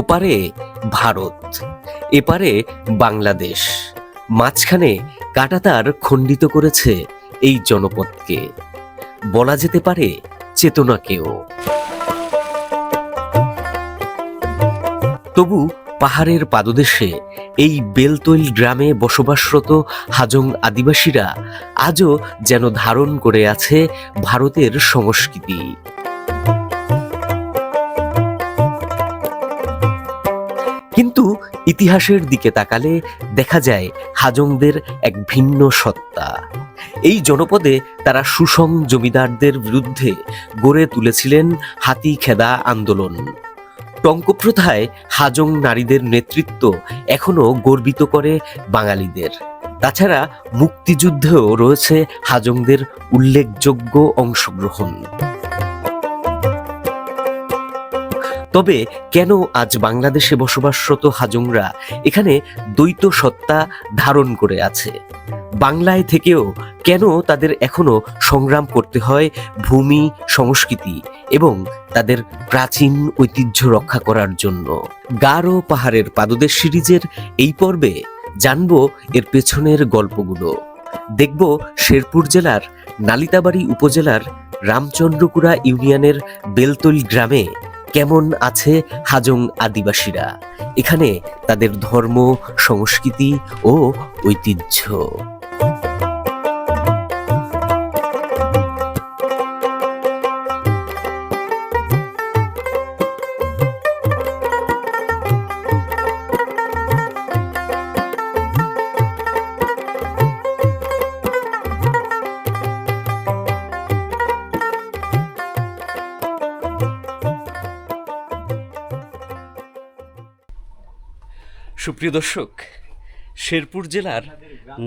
ওপারে ভারত, এপারে বাংলাদেশ। মাঝখানে কাটাতার খণ্ডিত করেছে এই জনপদকে। বলা যেতে পারে চেতনাকেও তবু পাহাড়ের পাদদেশে এই বেলতৈল গ্রামে বসবাসরত হাজং আদিবাসীরা আজও যেন ধারণ করে আছে ভারতের সংস্কৃতি। কিন্তু ইতিহাসের দিকে তাকালে দেখা যায় হাজংদের এক ভিন্ন সত্তা। এই জনপদে তারা সুসং জমিদারদের বিরুদ্ধে গড়ে তুলেছিলেন হাতি খেদা আন্দোলন। টঙ্কপ্রথায় হাজং নারীদের নেতৃত্ব এখনও গর্বিত করে বাঙালিদের। তাছাড়া মুক্তিযুদ্ধেও রয়েছে হাজংদের উল্লেখযোগ্য অংশগ্রহণ। তবে কেন আজ বাংলাদেশে বসবাসরত হাজংরা এখানে দ্বৈত সত্তা ধারণ করে আছে? বাংলায় থেকেও কেন তাদের এখনও সংগ্রাম করতে হয় ভূমি, সংস্কৃতি এবং তাদের প্রাচীন ঐতিহ্য রক্ষা করার জন্য? গারো পাহাড়ের পাদদেশ সিরিজের এই পর্বে জানব এর পেছনের গল্পগুলো। দেখব শেরপুর জেলার নালিতাবাড়ি উপজেলার রামচন্দ্রকুড়া ইউনিয়নের বেলতল গ্রামে কেমন আছে হাজং আদিবাসীরা? এখানে তাদের ধর্ম সংস্কৃতি ও ঐতিহ্য। সুপ্রিয় দর্শক, শেরপুর জেলার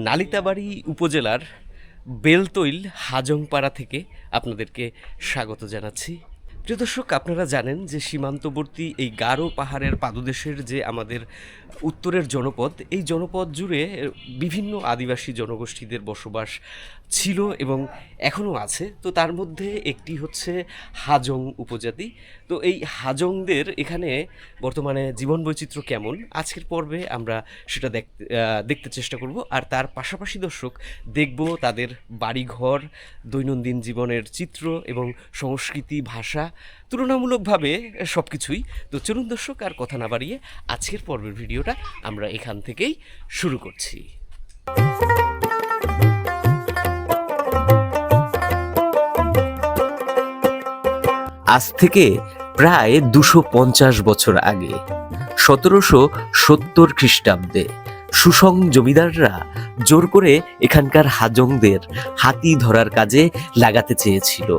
নালিতাবাড়ি উপজেলার বেলতৈল হাজংপাড়া থেকে আপনাদেরকে স্বাগত জানাচ্ছি। প্রিয় দর্শক, আপনারা জানেন যে সীমান্তবর্তী এই গারো পাহাড়ের পাদদেশের যে আমাদের উত্তরের জনপদ, এই জনপদ জুড়ে বিভিন্ন আদিবাসী জনগোষ্ঠীদের বসবাস ছিল এবং এখনও আছে। তো তার মধ্যে একটি হচ্ছে হাজং উপজাতি। তো এই হাজংদের এখানে বর্তমানে জীবন বৈচিত্র্য কেমন? আজকের পর্বে আমরা সেটা দেখতে দেখতে চেষ্টা করব। আর তার পাশাপাশি দর্শক, দেখব তাদের বাড়িঘর, দৈনন্দিন জীবনের চিত্র এবং সংস্কৃতি, ভাষা, তুলনামূলকভাবে সব কিছুই তো চলুন দর্শক, আর কথা না বাড়িয়ে আজকের পর্বের ভিডিওটা আমরা এখান থেকেই শুরু করছি। আজ থেকে প্রায় দুশো পঞ্চাশ বছর আগে, সতেরোশো সত্তর খ্রিস্টাব্দে সুসং জমিদাররা জোর করে এখানকার হাজংদের হাতি ধরার কাজে লাগাতে চেয়েছিল।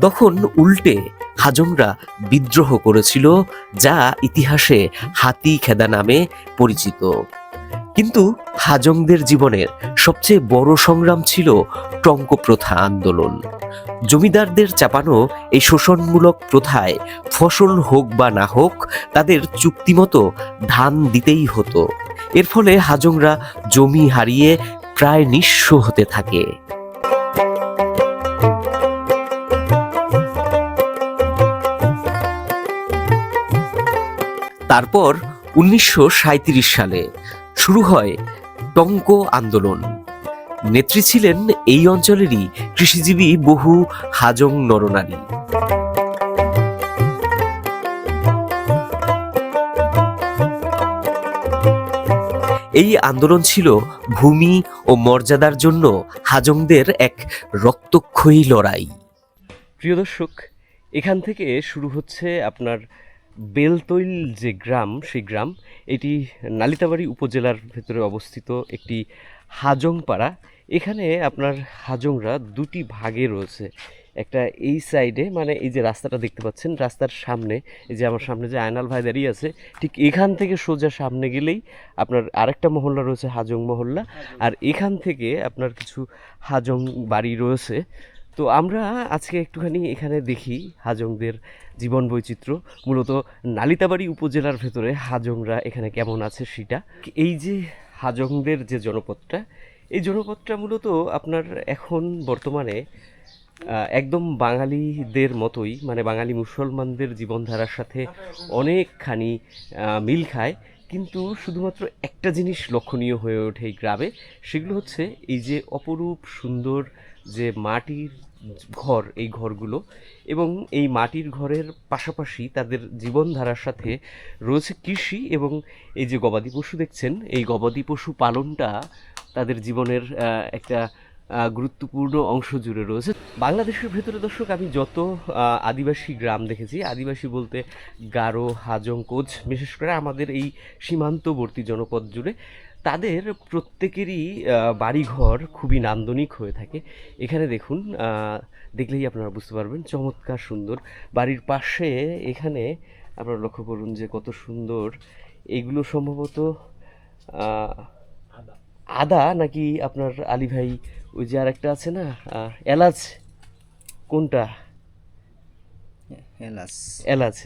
তখন উল্টে হাজংরা বিদ্রোহ করেছিল, যা ইতিহাসে হাতি খেদা নামে পরিচিত। কিন্তু হাজংদের জীবনের সবচেয়ে বড় সংগ্রাম ছিল টঙ্ক প্রথা আন্দোলন। জমিদারদের চাপানো এই শোষণমূলক প্রথায় ফসল হোক বা না হোক, তাদের চুক্তিমতো ধান দিতেই হতো। এর ফলে হাজংরা জমি হারিয়ে প্রায় নিঃস্ব হতে থাকে। তারপর উনিশশো সাঁইত্রিশ সালে শুরু হয় টঙ্ক আন্দোলন। নেত্রী ছিলেন এই অঞ্চলেরই কৃষিজীবী বহু হাজং নরনারী। এই আন্দোলন ছিল ভূমি ও মর্যাদার জন্য হাজংদের এক রক্তক্ষয়ী লড়াই। প্রিয় দর্শক, এখান থেকে শুরু হচ্ছে আপনার বেলতৈল যে গ্রাম, সেই গ্রাম, এটি নালিতাবাড়ি উপজেলার ভেতরে অবস্থিত একটি হাজং পাড়া এখানে আপনার হাজংরা দুটি ভাগে রয়েছে। একটা এই সাইডে মানে এই যে রাস্তাটা দেখতে পাচ্ছেন, রাস্তার সামনে, এই যে আমার সামনে যে আয়নাল ভাই দাঁড়িয়ে আছে, ঠিক এখান থেকে সোজা সামনে গেলেই আপনার আরেকটা মহল্লা রয়েছে, হাজং মহল্লা। আর এখান থেকে আপনার কিছু হাজং বাড়ি রয়েছে। তো আমরা আজকে একটুখানি এখানে দেখি হাজংদের জীবন বৈচিত্র্য। মূলত নালিতাবাড়ি উপজেলার ভেতরে হাজংরা এখানে কেমন আছে সেটা? এই যে হাজংদের যে জনপদটা, এই জনপদটা মূলত আপনার এখন বর্তমানে একদম বাঙালিদের মতোই মানে বাঙালি মুসলমানদের জীবনধারার সাথে অনেকখানি মিল খায়। কিন্তু শুধুমাত্র একটা জিনিস লক্ষণীয় হয়ে ওঠে এই গ্রামে, সেগুলো হচ্ছে এই যে অপরূপ সুন্দর যে মাটির ঘর, এই ঘরগুলো। এবং এই মাটির ঘরের পাশাপাশি তাদের জীবনধারার সাথে রয়েছে কৃষি এবং এই যে গবাদি পশু দেখছেন, এই গবাদি পশু পালনটা তাদের জীবনের একটা গুরুত্বপূর্ণ অংশ জুড়ে রয়েছে। বাংলাদেশের ভেতরে দর্শক, আমি যত আদিবাসী গ্রাম দেখেছি, আদিবাসী বলতে গারো, হাজং, কোচ, বিশেষ করে আমাদের এই সীমান্তবর্তী জনপদ জুড়ে তাদের প্রত্যেকেরই বাড়িঘর খুবই নান্দনিক হয়ে থাকে। এখানে দেখুন দেখলেই আপনারা বুঝতে পারবেন চমৎকার সুন্দর। বাড়ির পাশে এখানে আপনারা লক্ষ্য করুন যে কত সুন্দর এগুলো সম্ভবত আদা নাকি আপনার আলী ভাই ওই যে আর একটা আছে না এলাচ কোনটা? এলাচ। এলাচ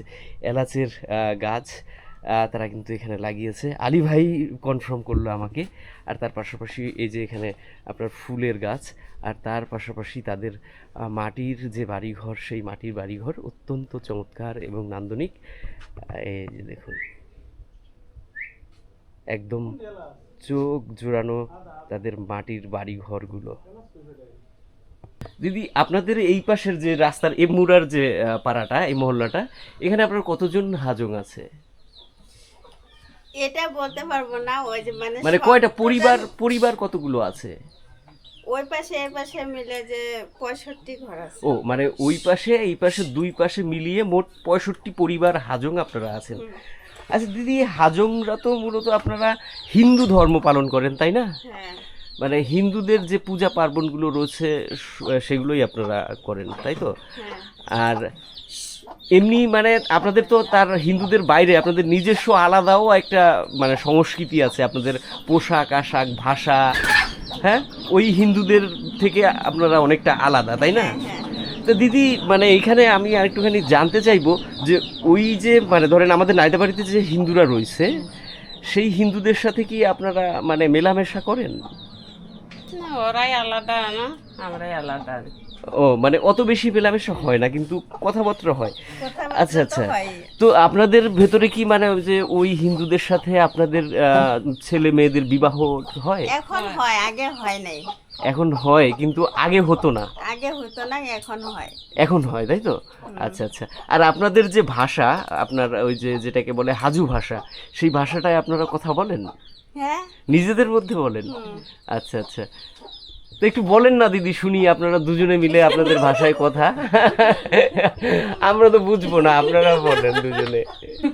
এলাচের গাছ। তারা কিন্তু এখানে লাগিয়েছে। আলী ভাই কনফার্ম করল আমাকে। আর তার পাশাপাশি এই যে এখানে আপনার ফুলের গাছ, আর তার পাশাপাশি তাদের মাটির যে বাড়িঘর, সেই মাটির বাড়িঘর অত্যন্ত চমৎকার এবং নান্দনিক। এই যে দেখুন। একদম চোখ জোড়ানো তাদের মাটির বাড়িঘরগুলো। দিদি, আপনাদের এই পাশের যে রাস্তার এই মুরার যে পাড়াটা, এই মহল্লাটা, এখানে আপনার কতজন হাজং আছে? এটা বলতে পারব না ওই যে মানে মানে কয়টা পরিবার পরিবার কতগুলো আছে? ওই পাশে এই পাশে মিলে যে পঁয়ষট্টি ঘর আছে। ও মানে ওই পাশে এই পাশে দুই পাশে মিলিয়ে মোট পঁয়ষট্টি পরিবার হাজং আপনারা আছেন। আচ্ছা দিদি হাজংরা তো মূলত আপনারা হিন্দু ধর্ম পালন করেন তাই না? হ্যাঁ। মানে হিন্দুদের যে পূজা পার্বণগুলো রয়েছে সেগুলোই আপনারা করেন তাই তো? হ্যাঁ। আর এমনি মানে আপনাদের তো তার হিন্দুদের বাইরে, আপনাদের নিজস্ব আলাদাও একটা মানে সংস্কৃতি আছে, আপনাদের পোশাক, আশাক, ভাষা হ্যাঁ? ওই হিন্দুদের থেকে আপনারা অনেকটা আলাদা, তাই না? তো দিদি মানে এইখানে আমি আরেকটুখানি জানতে চাইব যে ওই যে মানে ধরেন আমাদের নাইদাবাড়িতে যে হিন্দুরা রয়েছে, সেই হিন্দুদের সাথে কি আপনারা মানে মেলামেশা করেন? না, ওরাই আলাদা না, আমরাই আলাদা ও মানে অত বেশি মেলামেশা হয় না কিন্তু কথাবার্তা হয়। আচ্ছা আচ্ছা। তো আপনাদের ভেতরে কি মানে যে ওই হিন্দুদের সাথে আপনাদের ছেলে মেয়েদের বিবাহ হয়? এখন হয় আগে হয় নাই। এখন হয় কিন্তু আগে হতো না। আগে হতো না এখন হয়। এখন হয় তাই তো? আচ্ছা আচ্ছা। আর আপনাদের যে ভাষা আপনার ওই যে যেটাকে বলে হাজু ভাষা সেই ভাষাটায় আপনারা কথা বলেন? হ্যাঁ। নিজেদের মধ্যে বলেন? আচ্ছা আচ্ছা। তো একটু বলেন না দিদি শুনি আপনারা দুজনে মিলে আপনাদের ভাষায় কথা। আমরা তো বুঝব না আপনারা বলেন দুজনে।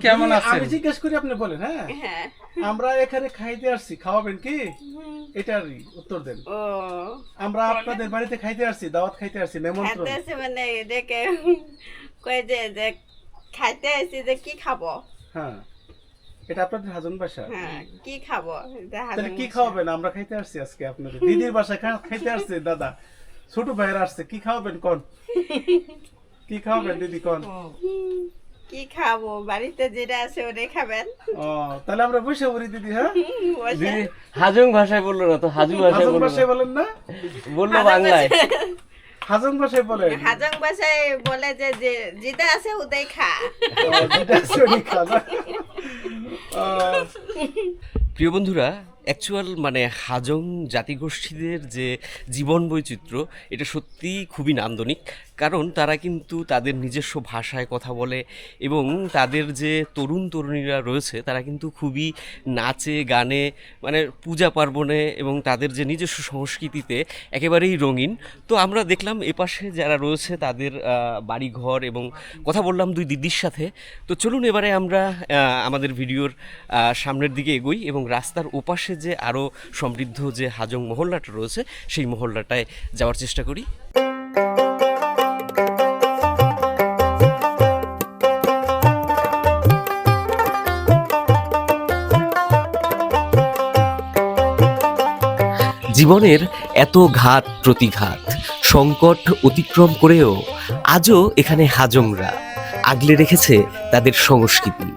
কেমন আছেন? আমি জিজ্ঞেস করি আপনি বলেন হ্যাঁ? হ্যাঁ। আমরা এখানে খাইতে আসছি খাওয়াবেন কি? এটারই উত্তর দেন। ও। আমরা আপনাদের বাড়িতে খাইতে আসছি দাওয়াত খাইতে আসছি নেমন্ত্রণ। মানে দেখে কয়ে যে যে খাইতে আসি যে কি খাব? হ্যাঁ। এটা আপনাদের হাজন বাসা? হ্যাঁ কি খাব? তাহলে কি খাওয়াবেন? আমরা খাইতে আসছি আজকে আপনাদের। দিদির বাসায় খাইতে আসছে দাদা। ছোট ভাইয়ের আসছে। কি খাওয়াবেন কোন? কি খাওয়াবেন দিদি কোন? কি খাব? বাড়িতে যেটা আছে ওটাই খাবেন। ও তাহলে আমরা বসে পড়ি দিদি হ্যাঁ? দিদি হাজং ভাষায় বলল না তো হাজু ভাষায় হাজন বলল ভাষায় বলেন না? বলল বাংলায়। হাজন ভাষায় বলে হাজং ভাষায় বলে যে যে যেটা আছে ওটাই খা। ও, যেটা আছে ওই খাওয়া প্রিয় বন্ধুরা অ্যাকচুয়াল মানে হাজং জাতিগোষ্ঠীদের যে জীবন বৈচিত্র্য এটা সত্যিই খুবই নান্দনিক। কারণ তারা কিন্তু তাদের নিজস্ব ভাষায় কথা বলে এবং তাদের যে তরুণ তরুণীরা রয়েছে, তারা কিন্তু খুবই নাচে, গানে মানে পূজা পার্বণে এবং তাদের যে নিজস্ব সংস্কৃতিতে একেবারেই রঙিন। তো আমরা দেখলাম এপাশে যারা রয়েছে তাদের বাড়িঘর এবং কথা বললাম দুই দিদির সাথে। তো চলুন এবারে আমরা আমাদের ভিডিওর সামনের দিকে এগোই এবং রাস্তার ওপাশে যে আরও সমৃদ্ধ যে হাজং মহল্লাটা রয়েছে, সেই মহল্লাটায় যাওয়ার চেষ্টা করি। জীবনের এত ঘাত প্রতিঘাত, সংকট অতিক্রম করেও আজও এখানে হাজংরা আগলে রেখেছে তাদের সংস্কৃতি।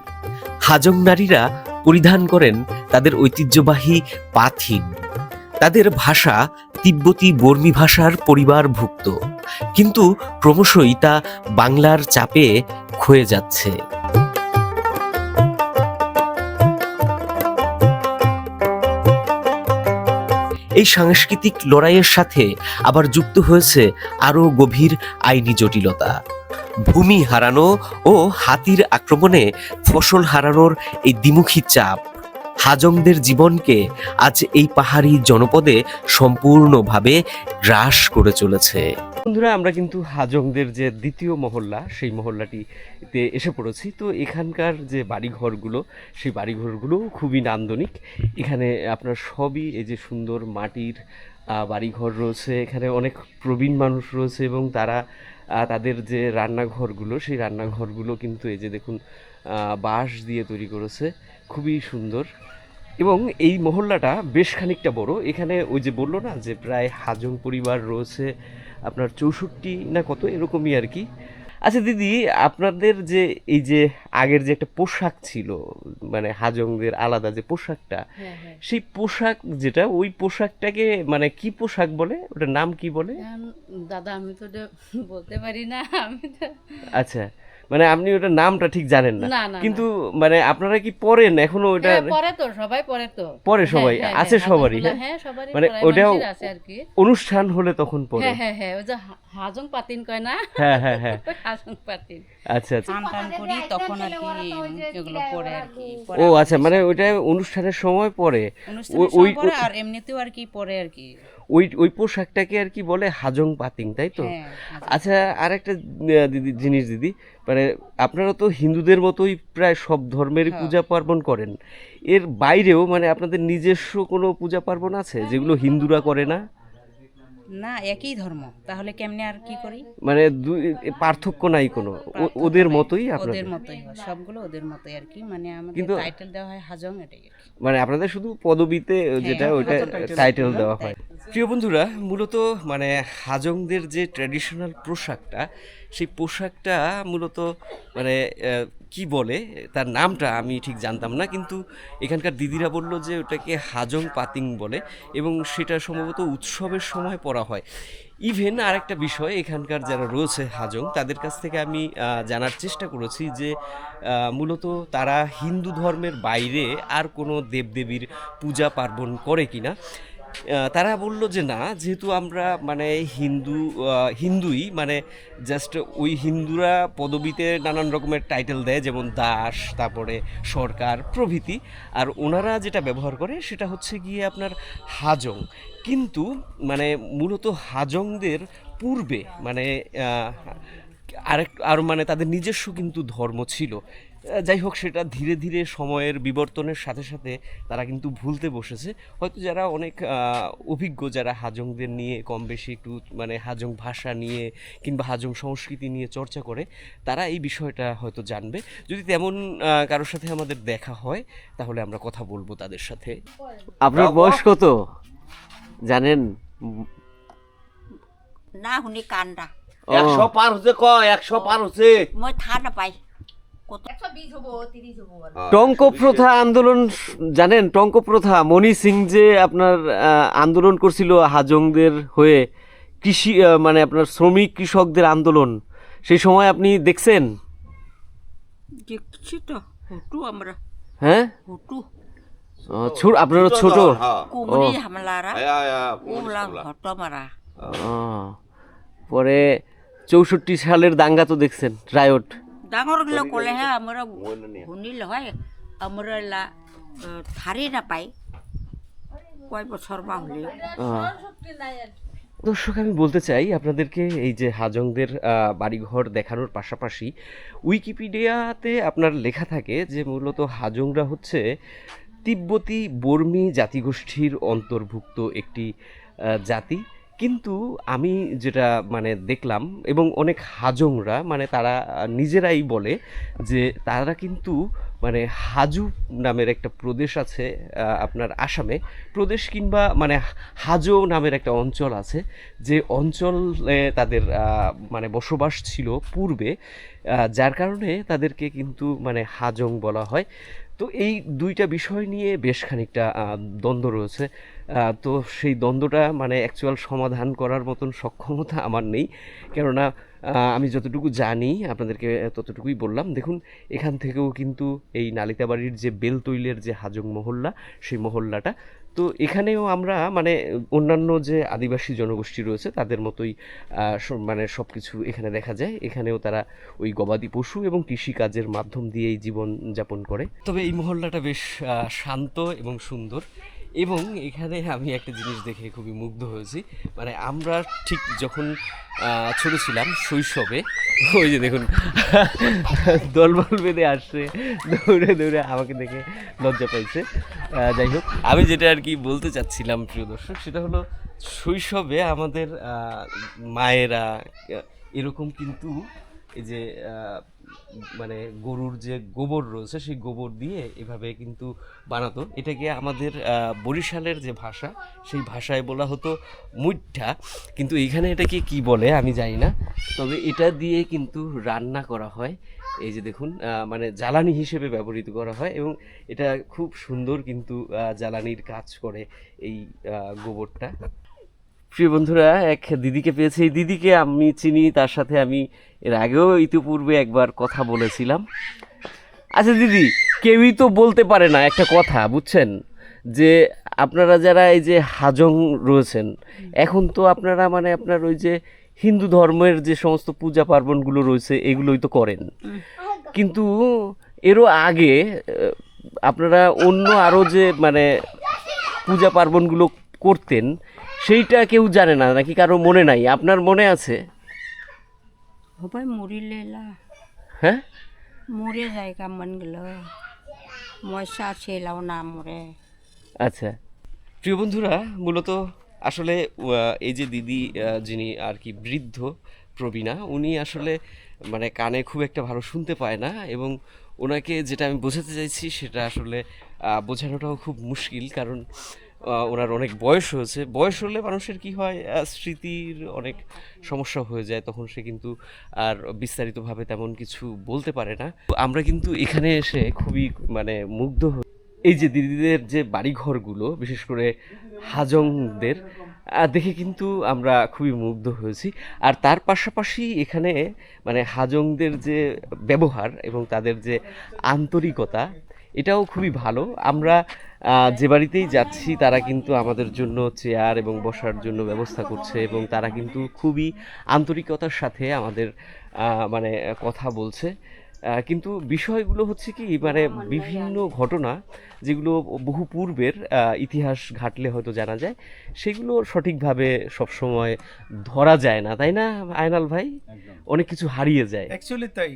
হাজং নারীরা পরিধান করেন তাদের ঐতিহ্যবাহী পাথিন। তাদের ভাষা তিব্বতী বর্মী ভাষার পরিবারভুক্ত, কিন্তু ক্রমশই তা বাংলার চাপে ক্ষয়ে যাচ্ছে। এই সাংস্কৃতিক লড়াইয়ের সাথে আবার যুক্ত হয়েছে আরও গভীর আইনি জটিলতা। ভূমি হারানো ও হাতির আক্রমণে ফসল হারানোর এই দ্বিমুখী চাপ। হাজংদের জীবনকে আজ এই পাহাড়ি জনপদে সম্পূর্ণভাবে গ্রাস করে চলেছে। বন্ধুরা, আমরা কিন্তু হাজংদের যে দ্বিতীয় মহল্লা, সেই মহল্লাটিতে এসে পড়েছি। তো এখানকার যে বাড়িঘরগুলো, সেই বাড়িঘরগুলো খুবই নান্দনিক। এখানে আপনার সবই এই যে সুন্দর মাটির বাড়িঘর রয়েছে। এখানে অনেক প্রবীণ মানুষ রয়েছে এবং তারা তাদের যে রান্নাঘরগুলো, সেই রান্নাঘরগুলো কিন্তু এই যে দেখুন বাঁশ দিয়ে তৈরি করেছে। খুবই সুন্দর। এবং এই মহল্লাটা বেশ খানিকটা বড়। এখানে ওই যে বলল না যে প্রায় হাজং পরিবার রয়েছে আপনার চৌষট্টি না কত এরকমই আর কি। আচ্ছা দিদি আপনাদের যে এই যে আগের যে একটা পোশাক ছিল মানে হাজংদের আলাদা যে পোশাকটা সেই পোশাক যেটা ওই পোশাকটাকে মানে কি পোশাক বলে? ওটার নাম কি বলে? দাদা আমি তো বলতে পারি না আমি তো আচ্ছা। মানে আপনি ওটার নামটা ঠিক জানেন না। কিন্তু মানে আপনারা কি পড়েন এখনও ওটা হ্যাঁ, পরে তো সবাই পরে তো। পরে সবাই হ্যাঁ, হ্যাঁ, আছে হ্যাঁ, সবারই হ্যাঁ? হ্যাঁ সবারই মানে পরায় ওটাও- মানুষের আছে আর কি। অনুষ্ঠান হলে তখন পড়ে। হ্যাঁ হ্যাঁ হ্যাঁ ওই যে হাজং পাতিন কয় না? হ্যাঁ হ্যাঁ হ্যাঁ। হাজং পাতিন আচ্ছা আচ্ছা। করি তখন আর কি এগুলো পরে আর কি ও আচ্ছা মানে ওইটা অনুষ্ঠানের সময় পরে ওই- পরে আর এমনিতেও আর কি পরে আর কি। ওই ওই পোশাকটাকে আর কি বলে হাজং পাতিং তাই তো? হ্যাঁ আচ্ছা আর একটা দিদি জিনিস দিদি। মানে আপনারা তো হিন্দুদের মতোই প্রায় সব ধর্মের হ্যাঁ। পূজা পার্বণ করেন। এর বাইরেও মানে আপনাদের নিজস্ব কোনো পূজা পার্বণ আছে? যেগুলো হিন্দুরা করে না? না একই ধর্ম। তাহলে কেমনে আর কি করি? মানে দুই পার্থক্য নাই কোনো? ওদের মতোই আপনাদের? মতোই হয়। সবগুলো ওদের মতোই আর কি। মানে আমাদের টাইটেল দেওয়া হয় হাজং এটাই মানে আপনাদের শুধু পদবিতে যেটা ওইটা টাইটেল দেওয়া হয়। প্রিয় বন্ধুরা, মূলত মানে হাজংদের যে ট্র্যাডিশনাল পোশাকটা, সেই পোশাকটা মূলত মানে কি বলে, তার নামটা আমি ঠিক জানতাম না, কিন্তু এখানকার দিদিরা বলল যে ওটাকে হাজং পাতিং বলে এবং সেটা সম্ভবত উৎসবের সময় পরা হয়। ইভেন আরেকটা বিষয়, এখানকার যারা রয়েছে হাজং, তাদের কাছ থেকে আমি জানার চেষ্টা করেছি যে মূলত তারা হিন্দু ধর্মের বাইরে আর কোনো দেবদেবীর পূজা পার্বণ করে কিনা। তারা বলল যে না, যেহেতু আমরা মানে হিন্দু হিন্দুই মানে জাস্ট ওই হিন্দুরা পদবিতে নানান রকমের টাইটেল দেয়, যেমন দাস, তারপরে সরকার, প্রভৃতি। আর ওনারা যেটা ব্যবহার করে সেটা হচ্ছে গিয়ে আপনার হাজং। কিন্তু মানে মূলত হাজংদের পূর্বে মানে আরেক, আর মানে তাদের নিজস্ব কিন্তু ধর্ম ছিল। যাই হোক সেটা ধীরে ধীরে সময়ের বিবর্তনের সাথে সাথে তারা কিন্তু ভুলতে বসেছে। হয়তো যারা অনেক অভিজ্ঞ যারা হাজংদের নিয়ে কম বেশি একটু মানে হাজং ভাষা নিয়ে কিংবা হাজং সংস্কৃতি নিয়ে চর্চা করে তারা এই বিষয়টা হয়তো জানবে। যদি তেমন কারোর সাথে আমাদের দেখা হয় তাহলে আমরা কথা বলব তাদের সাথে। আপনার বয়স কত? জানেন? না শুনি কান্দা একশো পার হচ্ছে ক একশো পার হচ্ছে। মই থা নাপাই কত টঙ্ক প্রথা আন্দোলন জানেন টঙ্ক প্রথা মণি সিং যে আপনার আন্দোলন করছিল হাজংদের হয়ে কৃষি মানে আপনার শ্রমিক কৃষকদের আন্দোলন সেই সময় আপনি দেখছেন? দেখছি তো হুটু আমরা। হ্যাঁ? হুটু ছোট আপনারা ছোট? হ্যাঁ। কুমরি হামলারা ওলা ঘট মারা। পরে চৌষট্টি সালের দাঙ্গা তো দেখছেন রায়ট। ডাঙৰ গিলা ক'লেহে আমাৰ শুনিল হয় আমাৰ লা ধাৰি নাপায় কয় বছৰ বা হ'লেও দর্শক আমি বলতে চাই আপনাদেরকে এই যে হাজংদের বাড়িঘর দেখানোর পাশাপাশি উইকিপিডিয়াতে আপনার লেখা থাকে যে মূলত হাজংরা হচ্ছে তিব্বতী বর্মী জাতিগোষ্ঠীর অন্তর্ভুক্ত একটি জাতি। কিন্তু আমি যেটা মানে দেখলাম এবং অনেক হাজংরা মানে তারা নিজেরাই বলে যে তারা কিন্তু মানে হাজু নামের একটা প্রদেশ আছে আপনার আসামে। প্রদেশ কিংবা মানে হাজো নামের একটা অঞ্চল আছে, যে অঞ্চলে তাদের মানে বসবাস ছিল পূর্বে যার কারণে তাদেরকে কিন্তু মানে হাজং বলা হয়। তো এই দুইটা বিষয় নিয়ে বেশ খানিকটা দ্বন্দ্ব রয়েছে। তো সেই দ্বন্দ্বটা মানে অ্যাকচুয়াল সমাধান করার মতন সক্ষমতা আমার নেই। কেননা আমি যতটুকু জানি, আপনাদেরকে ততটুকুই বললাম, দেখুন, এখান থেকেও কিন্তু এই নালিতাবাড়ির যে বেলতৈলের যে হাজং মহল্লা, সেই মহল্লাটা, তো এখানেও আমরা মানে অন্যান্য যে আদিবাসী জনগোষ্ঠী রয়েছে, তাদের মতোই মানে সব কিছু এখানে দেখা যায়। এখানেও তারা ওই গবাদি পশু এবং কৃষিকাজের মাধ্যম দিয়েই জীবন যাপন করে। তবে এই মহল্লাটা বেশ শান্ত এবং সুন্দর। এবং এখানে আমি একটা জিনিস দেখে খুবই মুগ্ধ হয়েছি। মানে আমরা ঠিক যখন ছোট ছিলাম শৈশবে, ওই যে দেখুন, দলবল বেঁধে আসছে, দৌড়ে দৌড়ে আমাকে দেখে লজ্জা পাইছে। যাই হোক, আমি যেটা আর কি বলতে চাচ্ছিলাম, প্রিয় দর্শক, সেটা হলো শৈশবে আমাদের মায়েরা, এরকম কিন্তু এই যে মানে গরুর যে গোবর রয়েছে, সেই গোবর দিয়ে এভাবে কিন্তু বানাতো। এটাকে আমাদের বরিশালের যে ভাষা, সেই ভাষায় বলা হতো মুইঠা। কিন্তু এখানে এটাকে কি বলে আমি জানি না। তবে এটা দিয়ে কিন্তু রান্না করা হয়। এই যে দেখুন মানে জ্বালানি হিসেবে ব্যবহৃত করা হয় এবং এটা খুব সুন্দর কিন্তু জ্বালানির কাজ করে এই গোবরটা। প্রিয় বন্ধুরা, এক দিদিকে পেয়েছি। এই দিদিকে আমি চিনি, তার সাথে আমি এর আগেও ইতিপূর্বে একবার কথা বলেছিলাম। আচ্ছা দিদি, কেউই তো বলতে পারে না একটা কথা, বুঝছেন? যে আপনারা যারা এই যে হাজং রয়েছেন, এখন তো আপনারা মানে আপনার ওই যে হিন্দু ধর্মের যে সমস্ত পূজা পার্বণগুলো রয়েছে, এগুলোই তো করেন। কিন্তু এরও আগে আপনারা অন্য আরও যে মানে পূজা পার্বণগুলো করতেন সেইটা কেউ জানে না নাকি কারও মনে নাই? আপনার মনে আছে? সবাই মৰিলে হ্যাঁ? মরে জায়গা মন গেল। মশা ছেলাও না মরে। আচ্ছা। প্রিয় বন্ধুরা মূলত আসলে এই যে দিদি যিনি আর কি বৃদ্ধ প্রবীণা উনি আসলে মানে কানে খুব একটা ভালো শুনতে পায় না এবং ওনাকে যেটা আমি বোঝাতে চাইছি সেটা আসলে বোঝানোটাও খুব মুশকিল। কারণ ওনার অনেক বয়স হয়েছে। বয়স হলে মানুষের কি হয় স্মৃতির অনেক সমস্যা হয়ে যায়, তখন সে কিন্তু আর বিস্তারিতভাবে তেমন কিছু বলতে পারে না। আমরা কিন্তু এখানে এসে খুবই মানে মুগ্ধ এই যে দিদিদের যে বাড়িঘরগুলো, বিশেষ করে হাজংদের দেখে কিন্তু আমরা খুবই মুগ্ধ হয়েছি। আর তার পাশাপাশি এখানে মানে হাজংদের যে ব্যবহার এবং তাদের যে আন্তরিকতা এটাও খুবই ভালো। আমরা যে বাড়িতেই যাচ্ছি তারা কিন্তু আমাদের জন্য চেয়ার এবং বসার জন্য ব্যবস্থা করছে এবং তারা কিন্তু খুবই আন্তরিকতার সাথে আমাদের মানে কথা বলছে। কিন্তু বিষয়গুলো হচ্ছে কি মানে বিভিন্ন ঘটনা যেগুলো বহু পূর্বের ইতিহাস ঘাটলে হয়তো জানা যায় সেগুলো সঠিকভাবে সবসময় ধরা যায় না তাই না আয়নাল ভাই? অনেক কিছু হারিয়ে যায়। অ্যাকচুয়ালি তাই।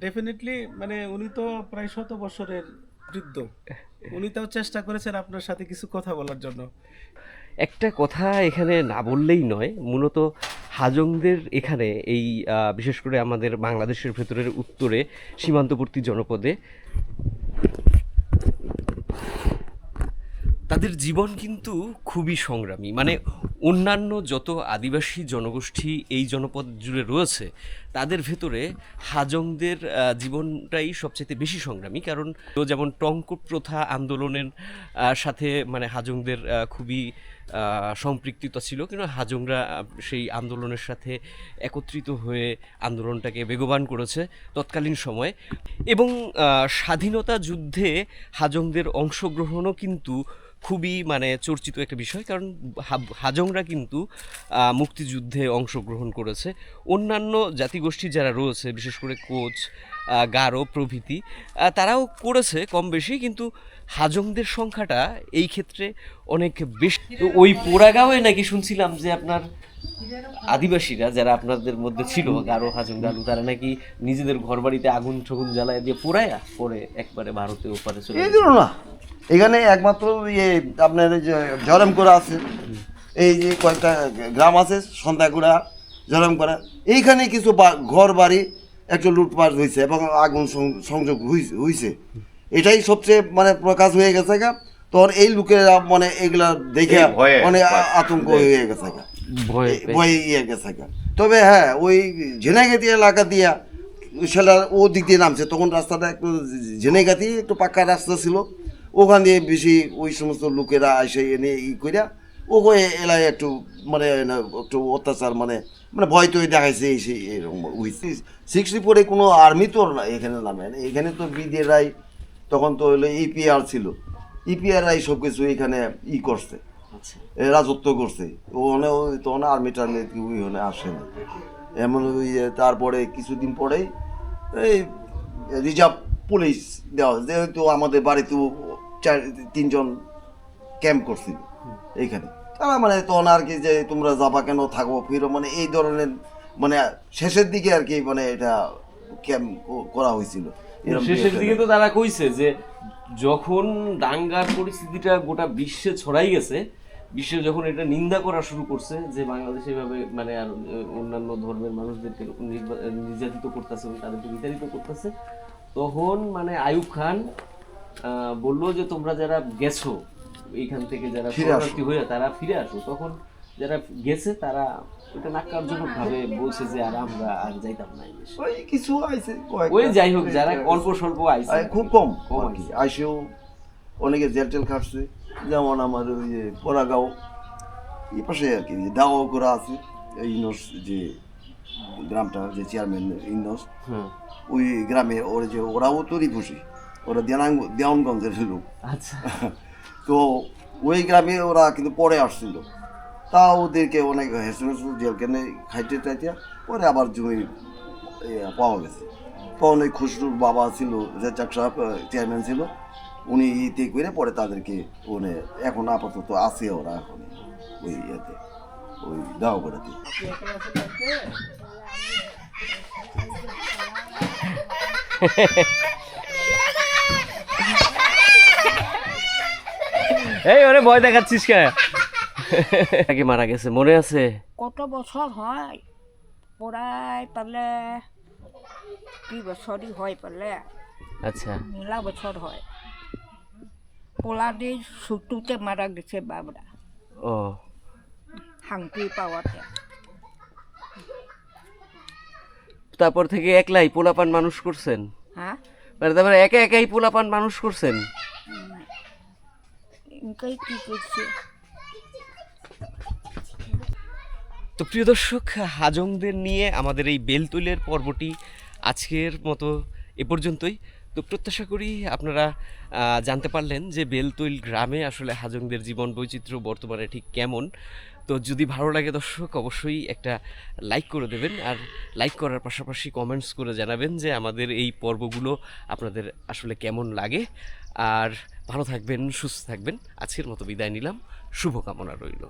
ডেফিনেটলি মানে উনি তো প্রায় শত বছরের বৃদ্ধ। উনি তাও চেষ্টা করেছেন আপনার সাথে কিছু কথা বলার জন্য। একটা কথা এখানে না বললেই নয়, মূলত হাজংদের এখানে এই বিশেষ করে আমাদের বাংলাদেশের ভেতরের উত্তরে সীমান্তবর্তী জনপদে তাদের জীবন কিন্তু খুবই সংগ্রামী। মানে অন্যান্য যত আদিবাসী জনগোষ্ঠী এই জনপদ জুড়ে রয়েছে তাদের ভেতরে হাজংদের জীবনটাই সবচেয়ে বেশি সংগ্রামী। কারণ যেমন টঙ্কট প্রথা আন্দোলনের সাথে মানে হাজংদের খুবই সম্পৃক্ততা ছিল, কিন্তু হাজংরা সেই আন্দোলনের সাথে একত্রিত হয়ে আন্দোলনটাকে বেগবান করেছে তৎকালীন সময়ে। এবং স্বাধীনতা যুদ্ধে হাজংদের অংশগ্রহণও কিন্তু খুবই মানে চর্চিত একটা বিষয়। কারণ হাজংরা কিন্তু মুক্তিযুদ্ধে অংশগ্রহণ করেছে। অন্যান্য জাতিগোষ্ঠী যারা রয়েছে, বিশেষ করে কোচ গারো, প্রভৃতি তারাও করেছে কম বেশি কিন্তু হাজংদের সংখ্যাটা এই ক্ষেত্রে অনেক বেশি। ওই পোড়াগাঁওয়ে নাকি শুনছিলাম যে আপনার আদিবাসীরা যারা আপনাদের মধ্যে ছিল, গারো, হাজং গালু তারা নাকি নিজেদের ঘর বাড়িতে আগুন ঠগুন জ্বালায় দিয়ে পোড়ায়া পরে একবারে ভারতে ওপারে চলে না। এখানে একমাত্র ইয়ে আপনার জরম করা আছে, এই যে কয়েকটা গ্রাম আছে সন্ধ্যাগুড়া জরম করা। এইখানে কিছু বা- ঘর বাড়ি একটু লুটপাট হয়েছে এবং আগুন সংযোগ হইছে- হইছে। এটাই সবচেয়ে মানে প্রকাশ হয়ে গেছে গা। তখন এই লোকেরা মানে এগুলা দেখে মানে আতঙ্ক হয়ে গেছে গা। ভয় ইয়ে গেছে গা। তবে হ্যাঁ ওই ঝেনাগাতি এলাকা দিয়া সেটা ও দিক দিয়ে নামছে। তখন রাস্তাটা একটু ঝেনাগাতি একটু পাক্কা রাস্তা ছিল। ওখান দিয়ে বেশি ওই সমস্ত লোকেরা এসে এনে ই করিয়া ও এলাই একটু মানে একটু অত্যাচার মানে মানে ভয় তৈ দেখাইছে এই সেই এরকম উইথ সিক্সটি ফোরে কোনো আর্মি তো না এখানে নামে না। এখানে তো বিদেরাই তখন তো হলো ইপিআর ছিল। ইপিআরআই সব কিছু এখানে ই করছে। আচ্ছা। রাজত্ব করছে। ওখানে ওই তখন আর্মি টার্মি ওই ওখানে আসেনি এমন ওই তারপরে কিছুদিন পরেই এই রিজার্ভ পুলিশ দেওয়া যেহেতু আমাদের বাড়িতেও চার তিনজন ক্যাম্প করছিল এইখানে তারা মানে তখন আর কি যে তোমরা যাবা কেন থাকব ফিরো মানে এই ধরনের মানে শেষের দিকে আর কি মানে এটা ক্যাম্প করা হয়েছিল। শেষের দিকে তো তারা কইছে যে যখন দাঙ্গার পরিস্থিতিটা গোটা বিশ্বে ছড়াই গেছে বিশ্বে যখন এটা নিন্দা করা শুরু করছে যে বাংলাদেশ এভাবে মানে আর অন্যান্য ধর্মের মানুষদেরকে নির্যাতিত করতেছে তাদেরকে বিতাড়িত করতেছে তখন মানে আয়ুব খান আহ, বলল যে তোমরা যারা গেছো এইখান থেকে যারা। শরণার্থী হয়ে তারা ফিরে আসো। তখন যারা গেছে তারা এটা নাক্কারজনক ভাবে বলছে যে আর আমরা আর যাইতাম না ওই কিছু আইছে ওই যাই হোক যারা অল্প স্বল্প আইছে। খুব কম কম আর কি। আইসেও অনেকে জেল টেল খাটছে। যেমন আমার ওই যে পোড়াগাঁও। এই পাশে আর কি যে দাওয়া করা আছে। এই ইনস যে গ্রামটা যে চেয়ারম্যান ইনস। ওই গ্রামে ওর যে ওরাও তৈরি খুশি ওরা দেওয়ান দেওয়ানগঞ্জের লোক। আচ্ছা। তো ওই গ্রামে ওরা কিন্তু পরে আসছিল। তা ওদেরকে অনেক হেসে হেসে জেলখানে খাইতে টাইতে পরে আবার জমি পাওয়া গেছে। তখন ওই খুশরুর বাবা ছিল রেজাক সাহেব চেয়ারম্যান ছিল, উনি ইতে করে পরে তাদেরকে মানে এখন আপাতত আছে ওরা এখন ওই ইয়েতে, ওই দাও করাতে এই ওরে ভয় দেখাচ্ছিস কে আগে মারা গেছে মনে আছে। কত বছর হয়? পড়াই পারলে কি বছরই হয় পারলে। আচ্ছা। মেলা বছর হয়। পোলাদের ছুটুতে মারা গেছে বাবরা। ও। হাংকি পাওয়াতে। তারপর থেকে একলাই পোলাপান মানুষ করছেন? হ্যাঁ? মানে তারপরে একা একাই পোলাপান মানুষ করছেন? কি করছে? তো প্রিয় দর্শক, হাজংদের নিয়ে আমাদের এই বেলতুলের পর্বটি আজকের মতো এ পর্যন্তই। তো প্রত্যাশা করি আপনারা জানতে পারলেন যে বেলতুল গ্রামে আসলে হাজংদের জীবন বৈচিত্র্য বর্তমানে ঠিক কেমন। তো যদি ভালো লাগে দর্শক, অবশ্যই একটা লাইক করে দেবেন। আর লাইক করার পাশাপাশি কমেন্টস করে জানাবেন যে আমাদের এই পর্বগুলো আপনাদের আসলে কেমন লাগে। আর ভালো থাকবেন, সুস্থ থাকবেন। আজকের মতো বিদায় নিলাম। শুভকামনা রইল।